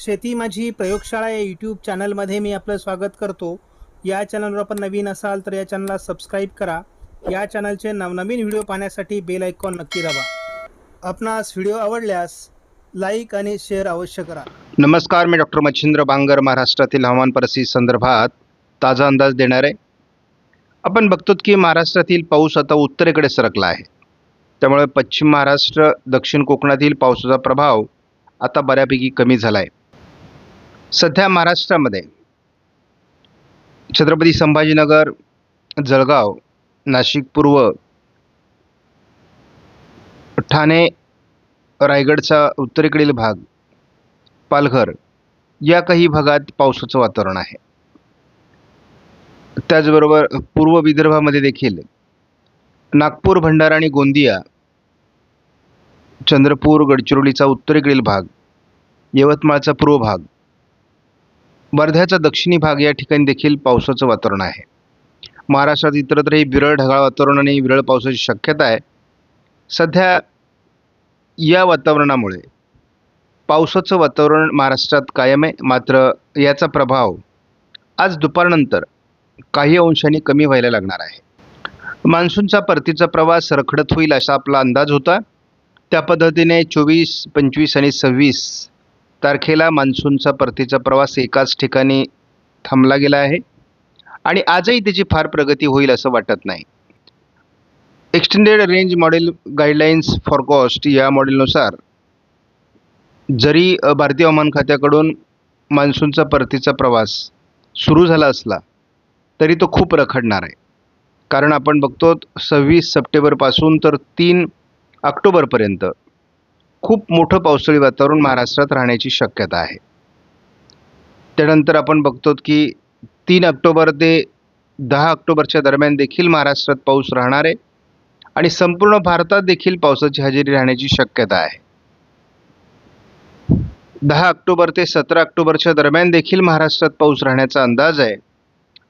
शेती माझी प्रयोगशाळा या यूट्यूब चॅनलमध्ये मी आपलं स्वागत करतो. या चॅनलवर आपण नवीन असाल तर या चॅनलला सबस्क्राईब करा. या चॅनलचे नवनवीन व्हिडिओ पाहण्यासाठी बेल आयकॉन नक्की दाबा. आपणास व्हिडिओ आवडल्यास लाईक आणि शेअर अवश्य करा. नमस्कार मी डॉक्टर मच्छिंद्र बांगर महाराष्ट्रातील हवामान परिस्थिती संदर्भात ताजा अंदाज देणार. आहे आपण बघतो की महाराष्ट्रातील पाऊस आता उत्तरेकडे सरकला आहे. त्यामुळे पश्चिम महाराष्ट्र दक्षिण कोकणातील पावसाचा प्रभाव आता बऱ्यापैकी कमी झाला आहे सध्या महाराष्ट्रामध्ये छत्रपती संभाजीनगर जळगाव नाशिक पूर्व ठाणे रायगडचा उत्तरेकडील भाग पालघर या काही भागात पावसाचं वातावरण आहे. त्याचबरोबर पूर्व विदर्भामध्ये देखील नागपूर भंडारा आणि गोंदिया चंद्रपूर गडचिरोलीचा उत्तरेकडील भाग यवतमाळचा पूर्व भाग वर्ध्याचा दक्षिणी भाग या ठिकाणी देखील पावसाचं वातावरण आहे. महाराष्ट्रात इतरत्रही विरळ ढगाळ वातावरण आणि विरळ पावसाची शक्यता आहे. सध्या या वातावरणामुळे पावसाचं वातावरण महाराष्ट्रात कायम आहे. मात्र याचा प्रभाव आज दुपारनंतर काही अंशांनी कमी व्हायला लागणार आहे. मान्सूनचा परतीचा प्रवास रखडत होईल असा आपला अंदाज होता. त्या पद्धतीने चोवीस पंचवीस आणि सव्वीस तारखेला मान्सूनचा परतीचा प्रवास एकाच ठिकाणी थांबला गेला आहे. आणि आजही त्याची फार प्रगती होईल असं वाटत नाही. Extended range model guidelines for cost या मॉडेलनुसार जरी भारतीय हवामान खात्याकडून मान्सूनचा परतीचा प्रवास सुरू झाला असला तरी तो खूप रखडणार आहे. कारण आपण बघतो सव्वीस सप्टेंबरपासून तर तीन ऑक्टोबरपर्यंत खूप मोठं पावसाळी वातावरण महाराष्ट्रात राहण्याची शक्यता आहे. त्यानंतर आपण बघतो की तीन ऑक्टोबर ते दहा ऑक्टोबरच्या दरम्यान देखील महाराष्ट्रात पाऊस राहणार आहे आणि संपूर्ण भारतात देखील पावसाची हजेरी राहण्याची शक्यता आहे. दहा ऑक्टोबर ते सतरा ऑक्टोबरच्या दरम्यान देखील महाराष्ट्रात पाऊस राहण्याचा अंदाज आहे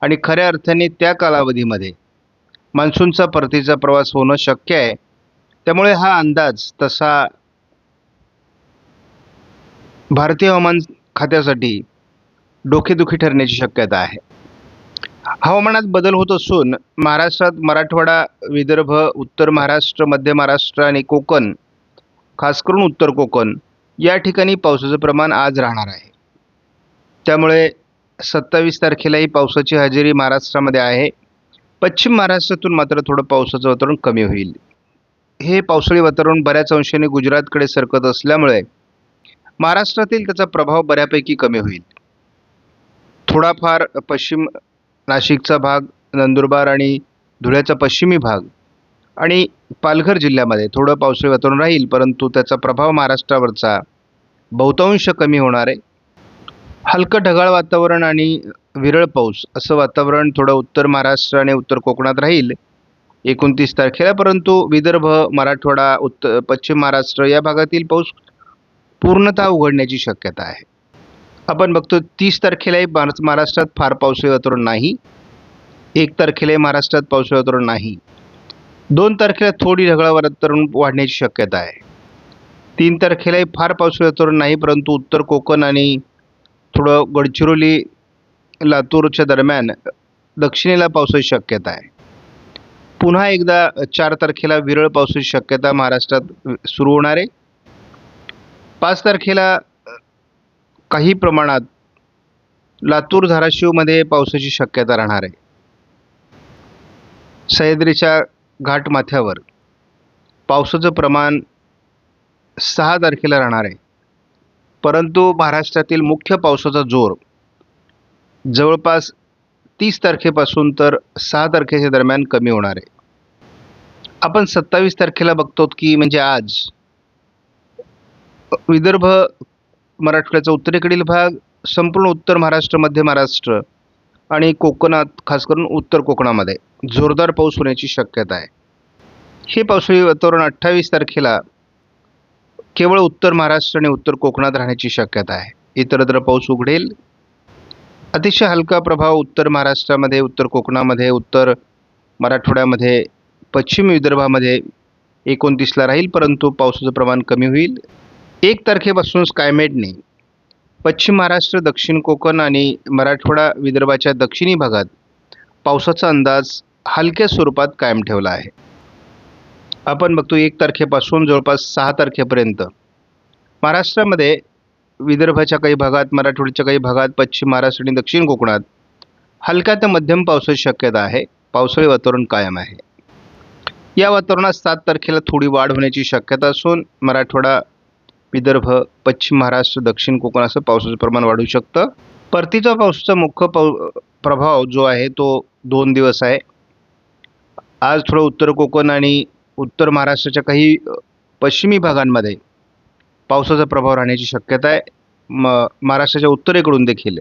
आणि खऱ्या अर्थाने त्या कालावधीमध्ये मान्सूनचा परतीचा प्रवास होणं शक्य आहे. त्यामुळे हा अंदाज तसा भारतीय हवामान खात्यासाठी डोकेदुखी ठरण्याची शक्यता आहे. हवामानात बदल होत असून महाराष्ट्रात मराठवाडा विदर्भ उत्तर महाराष्ट्र मध्य महाराष्ट्र आणि कोकण खास करून उत्तर कोकण या ठिकाणी पावसाचं प्रमाण आज राहणार आहे. त्यामुळे सत्तावीस तारखेलाही पावसाची हजेरी महाराष्ट्रामध्ये आहे. पश्चिम महाराष्ट्रातून मात्र थोडं पावसाचं वातावरण कमी होईल. हे पावसाळी वातावरण बऱ्याच अंशाने गुजरातकडे सरकत असल्यामुळे महाराष्ट्रातील त्याचा प्रभाव बऱ्यापैकी कमी होईल. थोडाफार पश्चिम नाशिकचा भाग नंदुरबार आणि धुळ्याचा पश्चिमी भाग आणि पालघर जिल्ह्यामध्ये थोडं पावसाळी वातावरण राहील परंतु त्याचा प्रभाव महाराष्ट्रावरचा बहुतांश कमी होणार आहे. हलकं ढगाळ वातावरण आणि विरळ पाऊस असं वातावरण थोडं उत्तर महाराष्ट्र आणि उत्तर कोकणात राहील. एकोणतीस तारखेला परंतु विदर्भ मराठवाडा उत्तर पश्चिम महाराष्ट्र या भागातील पाऊस पूर्णतः उघडण्याची शक्यता आहे. आपण बघतो तीस तारखेलाही महाराष्ट्र महाराष्ट्रात फार पावसाळी वातावरण नाही. एक तारखेलाही महाराष्ट्रात पावसाळी वातावरण नाही. दोन तारखेला थोडी ढगाळ वातावरण वाढण्याची शक्यता आहे. तीन तारखेलाही फार पावसाळी वातावरण नाही परंतु उत्तर कोकण आणि थोडं गडचिरोली लातूरच्या दरम्यान दक्षिणेला पावसाची शक्यता आहे. पुन्हा एकदा चार तारखेला विरळ पावसाची शक्यता महाराष्ट्रात सुरू होणार आहे. पाच तारखेला काही प्रमाणात लातूर धाराशिवमध्ये पावसाची शक्यता राहणार आहे. सह्याद्रीच्या घाटमाथ्यावर पावसाचं प्रमाण सहा तारखेला राहणार आहे. परंतु महाराष्ट्रातील मुख्य पावसाचा जोर जवळपास तीस तारखेपासून तर सहा तारखेच्या दरम्यान कमी होणार आहे. आपण सत्तावीस तारखेला बघतो की म्हणजे आज विदर्भ मराठवाड्याचा उत्तरेकडील भाग संपूर्ण उत्तर महाराष्ट्र मध्य महाराष्ट्र आणि कोकणात खास करून उत्तर कोकणामध्ये जोरदार पाऊस होण्याची शक्यता आहे. हे पावसाळी वातावरण अठ्ठावीस तारखेला केवळ उत्तर महाराष्ट्र आणि उत्तर कोकणात राहण्याची शक्यता आहे. इतरत्र पाऊस उघडेल. अतिशय हलका प्रभाव उत्तर महाराष्ट्रामध्ये उत्तर कोकणामध्ये उत्तर मराठवाड्यामध्ये पश्चिम विदर्भामध्ये एकोणतीसला राहील परंतु पावसाचं प्रमाण कमी होईल. एक तारखेपासून स्कायमेटने पश्चिम महाराष्ट्र दक्षिण कोकण आणि मराठवाडा विदर्भाच्या दक्षिणी भागात पावसाचा अंदाज हलक्या स्वरूपात कायम ठेवला आहे. आपण बघतो एक तारखेपासून जवळपास सहा तारखेपर्यंत महाराष्ट्रामध्ये विदर्भाच्या काही भागात मराठवाड्याच्या काही भागात पश्चिम महाराष्ट्र आणि दक्षिण कोकणात हलका ते मध्यम पावसाची शक्यता आहे. पावसाळी वातावरण कायम आहे. या वातावरणात सात तारखेला थोडी वाढ होण्याची शक्यता असून मराठवाडा विदर्भ पश्चिम महाराष्ट्र दक्षिण कोकण असं पावसाचं प्रमाण वाढू शकतं. परतीचा पावसाचा मुख्य पाव प्रभाव जो आहे तो दोन दिवस आहे. आज थोडं उत्तर कोकण आणि उत्तर महाराष्ट्राच्या काही पश्चिमी भागांमध्ये पावसाचा प्रभाव राहण्याची शक्यता आहे. म महाराष्ट्राच्या उत्तरेकडून देखील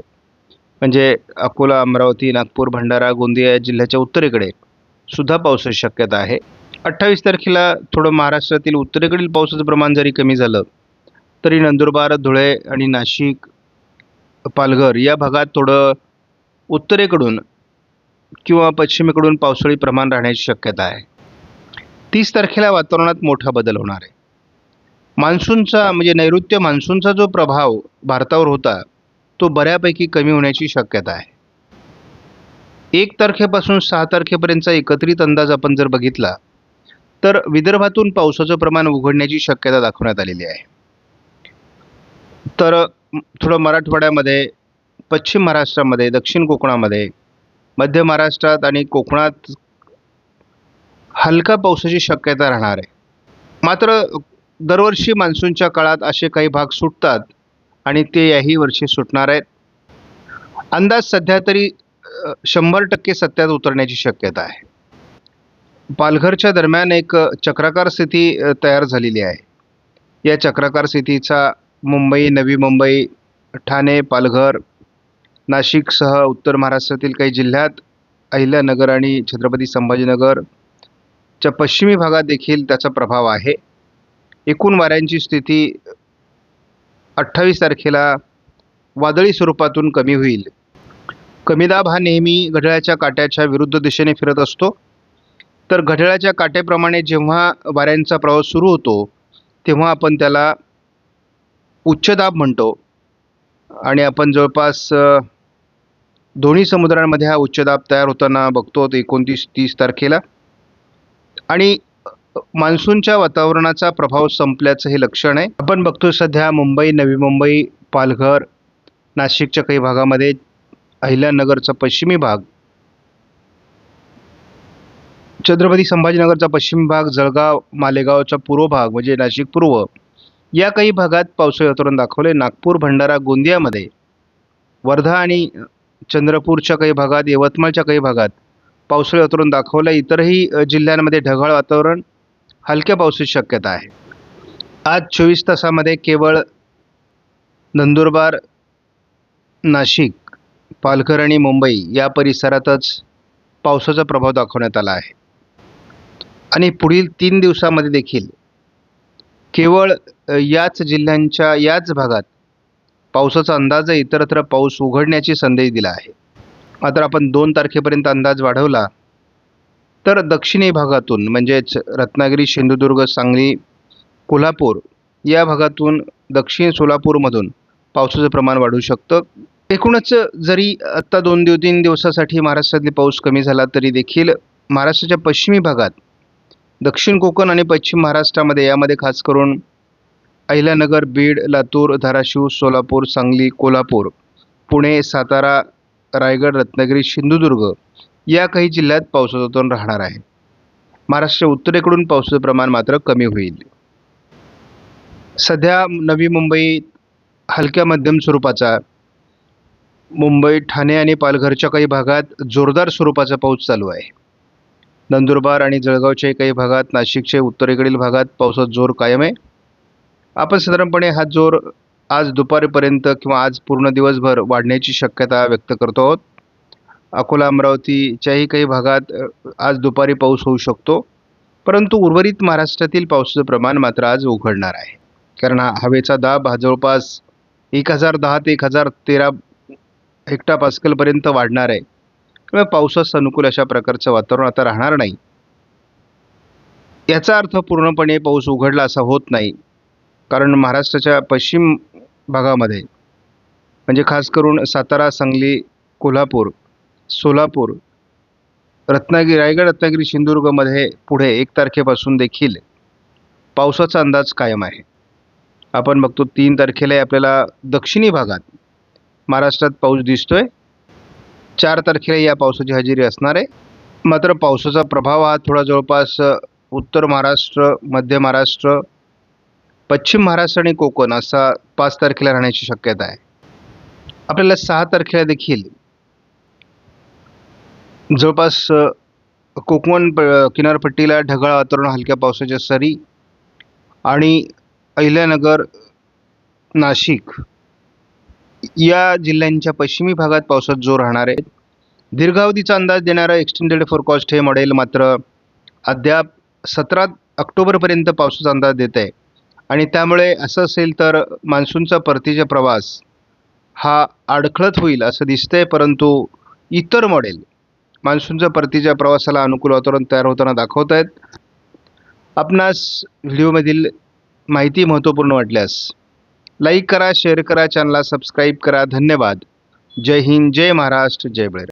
म्हणजे अकोला अमरावती नागपूर भंडारा गोंदिया या जिल्ह्याच्या उत्तरेकडे सुद्धा पावसाची शक्यता आहे. अठ्ठावीस तारखेला थोडं महाराष्ट्रातील उत्तरेकडील पावसाचं प्रमाण जरी कमी झालं तरी नंदुरबार धुळे आणि नाशिक पालघर या भागात थोडं उत्तरेकडून किंवा पश्चिमेकडून पावसाळी प्रमाण राहण्याची शक्यता आहे. तीस तारखेला वातावरणात मोठा बदल होणार आहे. मान्सूनचा म्हणजे नैऋत्य मान्सूनचा जो प्रभाव भारतावर होता तो बऱ्यापैकी कमी होण्याची शक्यता आहे. एक तारखेपासून सहा तारखेपर्यंतचा एकत्रित अंदाज आपण जर बघितला तर विदर्भातून पावसाचं प्रमाण उघडण्याची शक्यता दाखवण्यात आलेली आहे. तर थोडं मराठवाड्यामध्ये पश्चिम महाराष्ट्रामध्ये दक्षिण कोकणामध्ये मध्य महाराष्ट्रात आणि कोकणात हलका पावसाची शक्यता राहणार आहे. मात्र दरवर्षी मान्सूनच्या काळात असे काही भाग सुटतात आणि ते याही वर्षी सुटणार आहेत. अंदाज सध्या तरी शंभर टक्के सत्यात उतरण्याची शक्यता आहे. पालघरच्या दरम्यान एक चक्राकार स्थिती तयार झालेली आहे. या चक्राकार स्थितीचा मुंबई नवी मुंबई ठाणे पालघर नाशिकसह उत्तर महाराष्ट्रातील काही जिल्ह्यात अहिल्यानगर आणि छत्रपती संभाजीनगर च्या पश्चिमी भागात देखील त्याचा प्रभाव आहे. एकूण वाऱ्यांची स्थिती अठ्ठावीस तारखेला वादळी स्वरूपातून कमी होईल. कमी दाब हा नेहमी घड्याळाच्या काट्याच्या विरुद्ध दिशेने फिरत असतो. तर घड्याळाच्या काट्याप्रमाणे जेव्हा वाऱ्यांचा प्रवास सुरू होतो तेव्हा आपण त्याला उच्च दाब म्हणतो. आणि आपण जवळपास दोन्ही समुद्रांमध्ये हा उच्चदाब तयार होताना बघतो एकोणतीस तीस तारखेला. आणि मान्सूनच्या वातावरणाचा प्रभाव संपल्याचं हे लक्षण आहे. आपण बघतो सध्या मुंबई नवी मुंबई पालघर नाशिकच्या काही भागामध्ये अहिल्यानगरचा पश्चिमी भाग छत्रपती संभाजीनगरचा पश्चिम भाग जळगाव मालेगावचा पूर्व भाग म्हणजे नाशिक पूर्व या काही भागात पावसाळी वातावरण दाखवले नागपूर भंडारा गोंदियामध्ये. वर्धा आणि चंद्रपूरच्या काही भागात यवतमाळच्या काही भागात पावसाळी वातावरण दाखवलं इतरही जिल्ह्यांमध्ये ढगाळ वातावरण हलक्या पावसाची शक्यता आहे. आज चोवीस तासामध्ये केवळ नंदुरबार नाशिक पालघर आणि मुंबई या परिसरातच पावसाचा प्रभाव दाखवण्यात आला आहे. आणि पुढील तीन दिवसामध्ये देखील केवळ याच जिल्ह्यांच्या याच भागात पावसाचा अंदाज इतरत्र पाऊस उघडण्याची संदेश दिला आहे. मात्र आपण दोन तारखेपर्यंत अंदाज वाढवला तर दक्षिणी भागातून म्हणजेच रत्नागिरी सिंधुदुर्ग सांगली कोल्हापूर या भागातून दक्षिण सोलापूरमधून पावसाचं प्रमाण वाढू शकतं. एकूणच जरी आत्ता दोन दिव तीन दिवसासाठी महाराष्ट्रातली पाऊस कमी झाला तरी देखील महाराष्ट्राच्या पश्चिमी भागात दक्षिण कोकण आणि पश्चिम महाराष्ट्रामध्ये यामध्ये खास करून अहिल्यानगर बीड लातूर धाराशिव सोलापूर सांगली कोल्हापूर पुणे सातारा रायगड रत्नागिरी सिंधुदुर्ग या काही जिल्ह्यात पावसाचं राहणार आहे. महाराष्ट्र उत्तरेकडून पावसाचं प्रमाण मात्र कमी होईल. सध्या नवी मुंबई हलक्या मध्यम स्वरूपाचा मुंबई ठाणे आणि पालघरच्या काही भागात जोरदार स्वरूपाचा पाऊस चालू आहे. नंदुरबार आणि जळगावच्या काही भागात नाशिकच्या उत्तरेकडील भागात पावसाचा जोर कायम आहे. आपण साधारणपणे हा जोर आज दुपारीपर्यंत किंवा आज पूर्ण दिवसभर वाढण्याची शक्यता व्यक्त करतो आहोत. अकोला अमरावतीच्याही काही भागात आज दुपारी पाऊस होऊ शकतो. परंतु उर्वरित महाराष्ट्रातील पावसाचं प्रमाण मात्र आज उघडणार आहे. कारण हा हवेचा दाब हा जवळपास एक हजार दहा ते एक हजार तेरा हेक्टा पास्कलपर्यंत वाढणार आहे. त्यामुळे पावसास अनुकूल अशा प्रकारचं वातावरण आता राहणार नाही. याचा अर्थ पूर्णपणे पाऊस उघडला असा होत नाही. कारण महाराष्ट्राच्या पश्चिम भागामध्ये म्हणजे खास करून सातारा सांगली कोल्हापूर सोलापूर रत्नागिरी रायगड रत्नागिरी सिंधुदुर्गमध्ये पुढे एक तारखेपासून देखील पावसाचा अंदाज कायम आहे. आपण बघतो तीन तारखेला आपल्याला दक्षिणी भागात महाराष्ट्रात पाऊस दिसतोय. चार तारखेला या पावसाची हजेरी असणार आहे. मात्र पावसाचा प्रभाव हा थोडा जवळपास उत्तर महाराष्ट्र मध्य महाराष्ट्र पश्चिम महाराष्ट्र आणि कोकण असा पाच तारखेला राहण्याची शक्यता आहे. आपल्याला सहा तारखेला देखील जवळपास कोकण प- किनारपट्टीला ढगाळ वातावरण हलक्या पावसाच्या सरी आणि अहिल्यानगर नाशिक या जिल्ह्यांच्या पश्चिमी भागात पावसात जोर राहणार आहे. दीर्घावधीचा अंदाज देणारं एक्सटेंडेड फोरकास्ट हे मॉडेल मात्र अद्याप सतरा ऑक्टोबरपर्यंत पावसाचा अंदाज देत आहे आणि त्यामुळे असं असेल तर मान्सूनचा परतीचा प्रवास हा अडखळत होईल असं दिसतंय परंतु इतर मॉडेल मान्सूनचा परतीच्या प्रवासाला अनुकूल वातावरण तयार होताना दाखवत आहेत. आपणास व्हिडिओमधील माहिती महत्त्वपूर्ण वाटल्यास लाईक करा शेअर करा चॅनलला सबस्क्राईब करा. धन्यवाद. जय हिंद जय महाराष्ट्र जय बळीराम